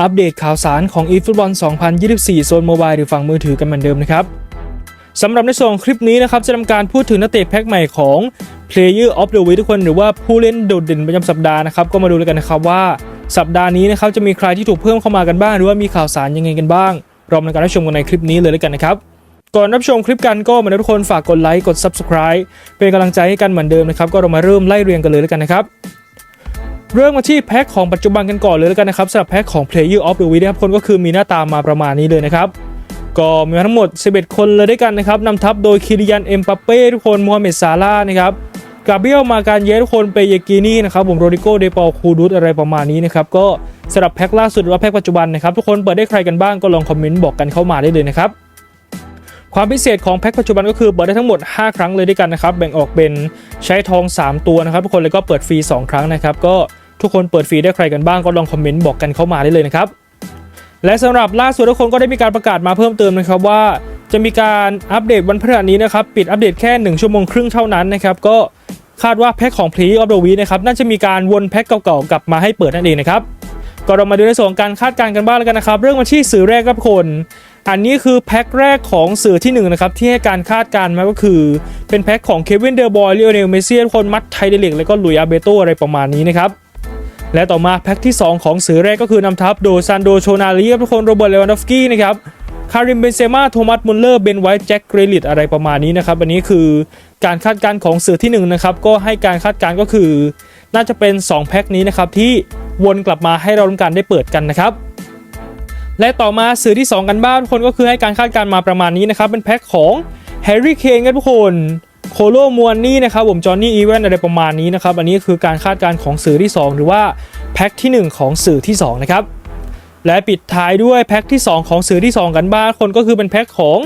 อัปเดตข่าวสารของ eFootball 2024 โซนโมบายหรือฝั่งมือถือกันเหมือนเดิมนะครับสำหรับในส่วนของคลิปนี้นะครับ จะทำการพูดถึงนักเตะแพ็คใหม่ของ Player of the Week ทุกคนหรือว่าผู้เล่นโดดเด่นประจำสัปดาห์นะครับ ก็มาดูแล้วกันนะครับว่าสัปดาห์นี้นะครับจะมีใครที่ถูกเพิ่มเข้ามากันบ้าง หรือว่ามีข่าวสารยังไงกันบ้างเรามาการรับชมกันในคลิปนี้เลยแล้วกันนะครับก่อนรับชมคลิปกันก็เหมือนทุกคนฝากกดไลค์กด Subscribe เป็นกำลังใจให้กันเหมือนเดิมนะครับก็เรามาเริ่มไล่เรียงกันเลยแล้วกันนะครับ เริ่มมาที่แพ็คของปัจจุบันกันก่อนเลยแล้วกันนะครับสำหรับแพ็คของ Player of the Week นะครับคนก็คือมีหน้าตามาประมาณนี้เลยนะครับก็มีทั้งหมด 11 คนเลยด้วยกันนะครับนำทัพโดยคิริยันเอ็มปัปเป้ทุกคนโมฮัมเหม็ดซาร่านะครับกาเบียลมาการเยสทุกคนเปเยกินี่นะครับผมโรดิโกเดปอลคูดุสอะไรประมาณนี้นะครับก็สำหรับแพ็คล่าสุดหรือว่าแพ็คปัจจุบันนะครับทุกคนเปิดได้ใครกันบ้างก็ลองคอมเมนต์บอกกันเข้ามาได้เลยนะครับความพิเศษของแพ็คปัจจุบันก็คือเปิดได้ทั้งหมด 5 ครั้งเลยด้วยกันนะครับแบ่งออกเป็นใช้ทอง 3 ตัวนะครับทุกคนแล้วก็เปิดฟรี 2 ครั้งนะครับก็ ทุกคนเปิดฟรีได้ใครกันบ้างก็ลองคอมเมนต์บอกกันเข้ามาได้เลยนะครับ และสำหรับล่าสุดทุกคนก็ได้มีการประกาศมาเพิ่มเติมนะครับว่า จะมีการอัปเดตวันพฤหัสนี้นะครับปิดอัปเดตแค่ 1 ชั่วโมงครึ่งเท่านั้นนะครับก็คาดว่าแพ็คของ Play of the Week นะครับน่าจะมีการวนแพ็คเก่าๆกลับมาให้เปิดนั่นเองนะครับก็เรามาดูในส่วนการคาดการณ์กันบ้างแล้วกันนะครับ เรื่องมาที่สื่อแรกครับทุกคน อันนี้คือแพ็คแรกของสื่อที่1นะครับที่ให้การคาดการณ์มาก็คือ เป็นแพ็คของเควินเดอร์บอยเลโอเนลเมซี่ทุกคนมัดไทเดเล็กแล้วก็ลุยอาเบโตอะไรประมาณนี้นะครับ และต่อมาแพ็คที่ 2 ของสื่อแรกก็คือนำทัพโดยซันโดโชนาลีครับทุกคนโรเบิร์ตเลวันดอฟสกี้นะครับคาริมเบนเซม่าโทมัสมุลเลอร์เบนไวท์แจ็คเกรลิตอะไรประมาณนี้นะครับอันนี้คือการคาดการณ์ของสื่อที่1นะครับก็ให้การคาดการณ์ก็คือ น่าจะเป็น 2 แพ็คนี้นะครับที่วนกลับมาให้เราทำการได้เปิดกันนะครับและต่อมาสื่อที่ 2 กันบ้างทุกคนก็คือให้การคาดการณ์มาประมาณนี้นะครับเป็นแพ็คของแฮร์รี่เคนครับทุกคน โคโลมวนนี่นะครับผมจอห์นนี่อีเวนอะไรประมาณนี้นะครับ อันนี้คือการคาดการณ์ของสื่อที่ 2 หรือว่าแพ็คที่ 1 ของสื่อที่ 2 นะครับ และปิดท้ายด้วยแพ็คที่ 2 ของสื่อที่ 2 กันบ้างคนก็คือเป็นแพ็คของ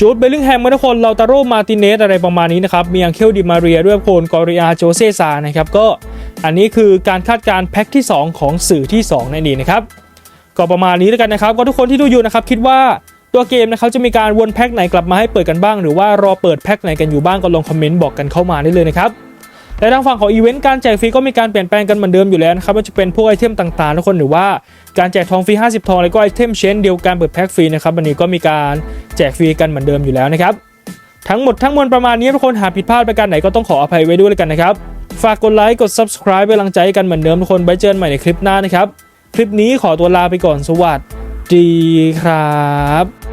จูดเบลลิงแฮมทุกคนลาตาโรมาติเนสอะไรประมาณนี้นะครับ มีอังเคลดิมาเรียด้วยโคนกอริอาโจเซซานะครับก็อันนี้คือการคาดการณ์แพ็คที่ 2 ของสื่อที่2นั่นเองนะครับก็ประมาณนี้แล้วกันนะครับ ก็ทุกคนที่ดูอยู่นะครับคิดว่า ตัวเกมนะครับจะมีการวนแพ็คไหนกลับมาให้เปิดกันบ้าง หรือว่ารอเปิดแพ็คไหนกันอยู่บ้างก็ลองคอมเมนต์บอกกันเข้ามาได้เลยนะครับและทางฝั่งของอีเวนต์การแจกฟรีก็มีการเปลี่ยนแปลงกันเหมือนเดิมอยู่แล้วนะครับว่าจะเป็นพวกไอเทมต่างๆทุกคนหรือว่าการแจกทองฟรี 50 ทองแล้วก็ไอเทมเชนเดียวกันเปิดแพ็คฟรีนะครับวันนี้ก็มีการแจกฟรีกันเหมือนเดิมอยู่แล้วนะครับทั้งหมดทั้งมวลประมาณนี้ทุกคนหากผิดพลาดไปการไหนก็ต้องขออภัยไว้ด้วยแล้วกันนะครับฝากกดไลค์กด subscribe เป็นกำลังใจกันเหมือนเดิมทุกคนไว้เจอกันใหม่ในคลิปหน้านะครับคลิปนี้ขอตัวลาไปก่อนสวัส ดีครับ